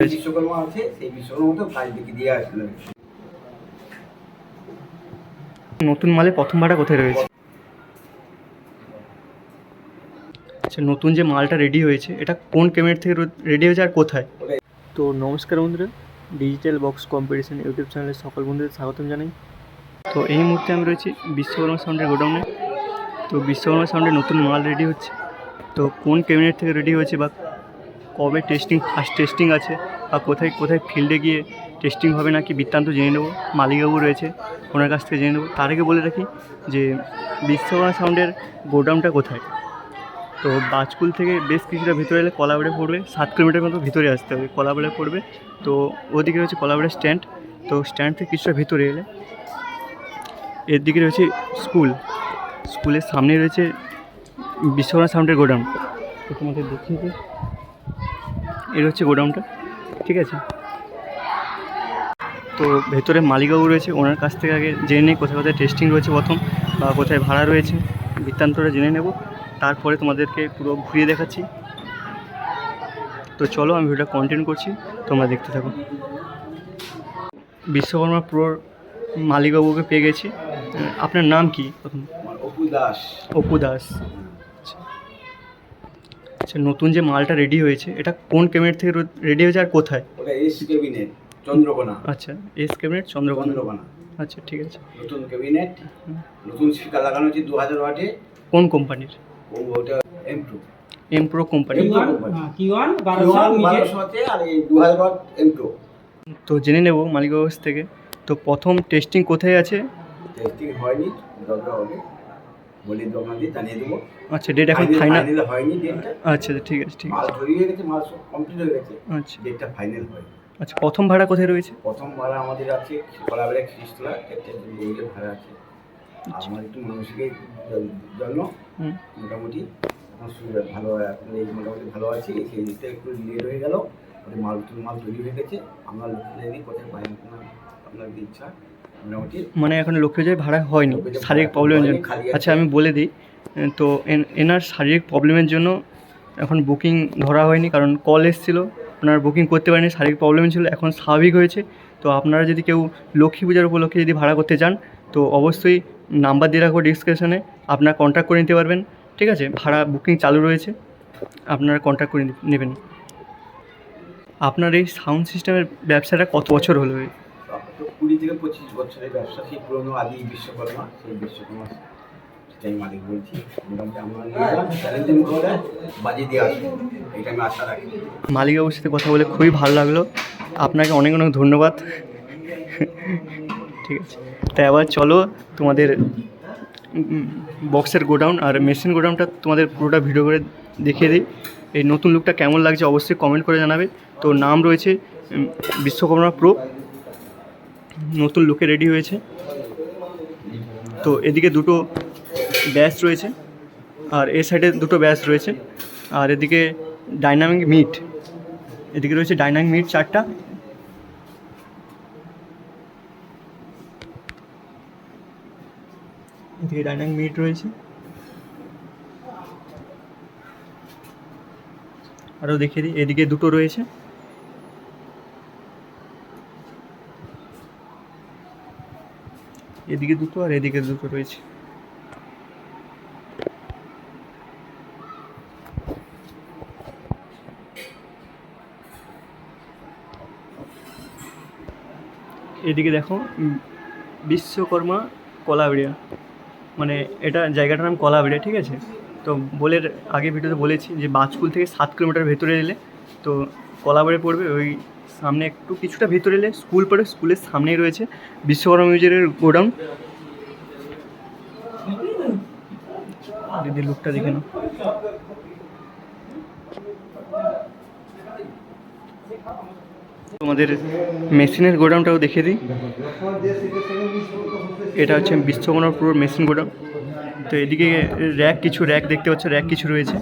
বিশ্বকর্মা আছে সেই বিশ্বকর্মা তো দেখে দিয়ে আসলো। নতুন মালে প্রথম ভাড়া কোথায় রয়েছে? আচ্ছা নতুন যে মালটা রেডি হয়েছে এটা কোন ক্যামেরা থেকে রেডি হয়েছে আর কোথায়? তো নমস্কার বন্ধুরা ডিজিটাল বক্স কম্পিটিশন ইউটিউব চ্যানেলের সকল বন্ধুদের স্বাগতম জানাই। তো এই মুহূর্তে আমি রয়েছি বিশ্বকর্মা সাউন্ডের গোডাউনে। তো বিশ্বকর্মা সাউন্ডে নতুন মাল রেডি হচ্ছে। তো কোন ক্যাবিনেট থেকে রেডি হয়েছে বা কবে টেস্টিং ফার্স্ট টেস্টিং আছে? বা কোথায় কোথায় ফিল্ডে গিয়ে টেস্টিং হবে নাকি বৃত্তান্ত জেনে নেব? মালিকবাবু রয়েছে, ওনার কাছ থেকে জেনে নেব। তার আগে বলে রাখি যে বিশ্বকর্মা সাউন্ডের গোডাউনটা কোথায়? তো বাজকুল থেকে বেশ কিছুটা ভিতরে এলে কলাবাড়ে পড়বে, সাত কিলোমিটার মতো ভিতরে আসতে হবে, কলাবাড়ে পড়বে। তো ওদিকে রয়েছে কলাবাড়ে স্ট্যান্ড তো স্ট্যান্ড থেকে কিছুটা ভিতরে এলে এর দিকে রয়েছে স্কুল স্কুলের সামনে রয়েছে বিশ্বকর্মা সাউন্ডের গোডাউন। তো তোমাদের দেখিয়ে এর হচ্ছে গোডাউনটা। ঠিক আছে? তো ভেতরে মালিকবাবু রয়েছে ওনার কাছ থেকে আগে জেনে নিই কোথায় কোথায় টেস্টিং রয়েছে প্রথম বা কোথায় ভাড়া রয়েছে বৃত্তান্তটা জেনে নেব। তারপরে তোমাদেরকে পুরো ঘুরিয়ে দেখাচ্ছি। তো চলো আমি ভিডিওটা কন্টিনিউ করছি তোমরা দেখতে থাকো। বিশ্বকর্মা প্রোর মালিকবাবুকে পেয়ে গেছি। আপনার নাম কি? প্রথম অপু দাস। অপু দাস। আচ্ছা। নতুন যে মালটা রেডি হয়েছে এটা কোন ক্যাবিনেট থেকে রেডি হয়েছে আর কোথায়? ওটা এস ক্যাবিনেট চন্দ্রকোনা। আচ্ছা এস ক্যাবিনেট চন্দ্রকোনা। চন্দ্রকোনা। আচ্ছা ঠিক আছে। নতুন ক্যাবিনেট নতুন স্পিকার লাগানো হচ্ছে দু হাজার ওয়াটে কোন কোম্পানির ও ওটা M two M pro company. হ্যাঁ, তো জেনে নেব কাছ থেকে। তো প্রথম টেস্টিং কোথায় আছে? টেস্টিং হয়নি বলি আপনাদের জানিয়ে দেবো। আচ্ছা ডেট এখন ফাইনাল হয়নি ডেটটা আচ্ছা ঠিক আছে ঠিক আছে। গেছে মাল সব কমপ্লিট হয়ে গেছে। আচ্ছা। ডেটটা ফাইনাল হয় আচ্ছা প্রথম ভাড়া কোথায় রয়েছে? প্রথম ভাড়া আমাদের আছে খ্রিস্টলা একটা ভাড়া আছে। আমার একটু মানসিকের জন্য হুম। মোটামুটি আমার সুবিধা ভালো এই মোটামুটি ভালো আছি সেই দিকটা একটু লেট হয়ে গেল। মাল মাল তৈরি হয়ে গেছে। আমরা কোথায় পাই না আপনার ইচ্ছা। মানে এখন লক্ষ্মী যায় ভাড়া হয়নি শারীরিক প্রবলেমের জন্য। আচ্ছা আমি বলে দিই তো এনার শারীরিক প্রবলেমের জন্য এখন বুকিং ধরা হয়নি কারণ কল এসেছিল ওনার বুকিং করতে পারেনি শারীরিক প্রবলেম ছিল এখন স্বাভাবিক হয়েছে। তো আপনারা যদি কেউ লক্ষ্মী পূজার উপলক্ষে যদি ভাড়া করতে চান তো অবশ্যই নাম্বার দিয়ে রাখব ডিসক্রিপশনে আপনারা কন্ট্যাক্ট করে নিতে পারবেন ঠিক আছে? ভাড়া বুকিং চালু রয়েছে আপনারা কন্ট্যাক্ট করে নেবেন। আপনার এই সাউন্ড সিস্টেমের ব্যবসাটা কত বছর হলো? কুড়ি থেকে পঁচিশ বছরের ব্যবসা, সেই পুরোনো আদি বিশ্বকর্মা, সেই বিশ্বকর্মা, সেটাই মালিক বলছি। বাজিয়ে দিয়ে আসব। এটা আমি আশা রাখি। মালিকবাবুর সাথে কথা বলে খুবই ভালো লাগল। আপনাকে অনেক অনেক ধন্যবাদ। ঠিক আছে। তাই আবার চলো তোমাদের বক্সের গোডাউন আর মেশিন গোডাউনটা তোমাদের পুরোটা ভিডিও করে দেখিয়ে দিই। এই নতুন লুকটা কেমন লাগছে অবশ্যই কমেন্ট করে জানাবে। তো নাম রয়েছে বিশ্বকর্মা প্রো নতুন লুকে রেডি হয়েছে। তো এদিকে দুটো ব্যাচ রয়েছে, আর এ সাইডে দুটো ব্যাচ রয়েছে, আর এদিকে ডাইনামিক মিট এদিকে রয়েছে ডাইনামিক মিট চারটা। এদিকে ডাইনামিক মিট রয়েছে। আরও দেখিয়ে দিই, এদিকে দুটো রয়েছে। এদিকে দুটো আর এদিকে দুটো রয়েছে। এদিকে দেখো বিশ্বকর্মা কলাবেড়িয়া মানে এটা জায়গাটার নাম কলাবেড়িয়া ঠিক আছে? তো বলে, আগে ভিডিওতে বলেছি যে বাজকুল থেকে সাত কিলোমিটার ভেতরে এলে তো কলাবেড়ে পড়বে ওই সামনে একটু কিছুটা ভেতরে এলে স্কুল পড়ে স্কুলের সামনেই রয়েছে বিশ্বকর্মা মিউজিয়ামের গোডাউন। দিদির লুকটা দেখে নাও। তোমাদের মেশিনের গোডাউনটাও দেখিয়ে দিই। এটা হচ্ছে বিশ্বকর্মা পুরো মেশিন গোডাউন। তো এদিকে র্যাক কিছু, র্যাক দেখতে পাচ্ছ, র্যাক কিছু রয়েছে।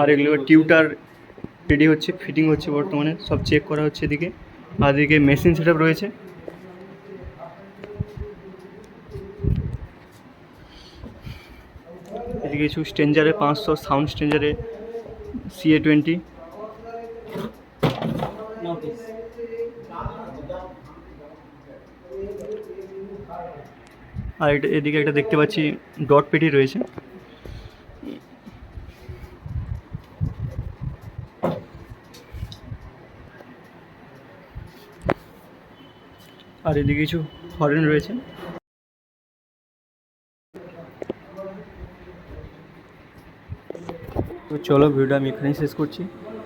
আর এগুলো টিউটার রেডি হচ্ছে ফিটিং হচ্ছে বর্তমানে, সব চেক করা হচ্ছে এদিকে। আর এদিকে মেশিন সেট রয়েছে। এদিকে কিছু স্টেঞ্জারে পাঁচশো সাউন্ড স্টেঞ্জারে সিএ টোয়েন্টি আর এটা এদিকে একটা দেখতে পাচ্ছি ডট পেটি রয়েছে। আর এদিকে কিছু ফরেন রয়েছে। তো চলো ভিডিওটা আমি এখানেই শেষ করছি।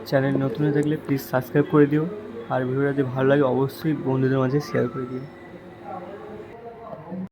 চ্যানেল নতুন হয়ে থাকলে প্লিজ সাবস্ক্রাইব করে দিও। আর ভিডিওটা যদি ভালো লাগে অবশ্যই বন্ধুদের মাঝে শেয়ার করে দিও।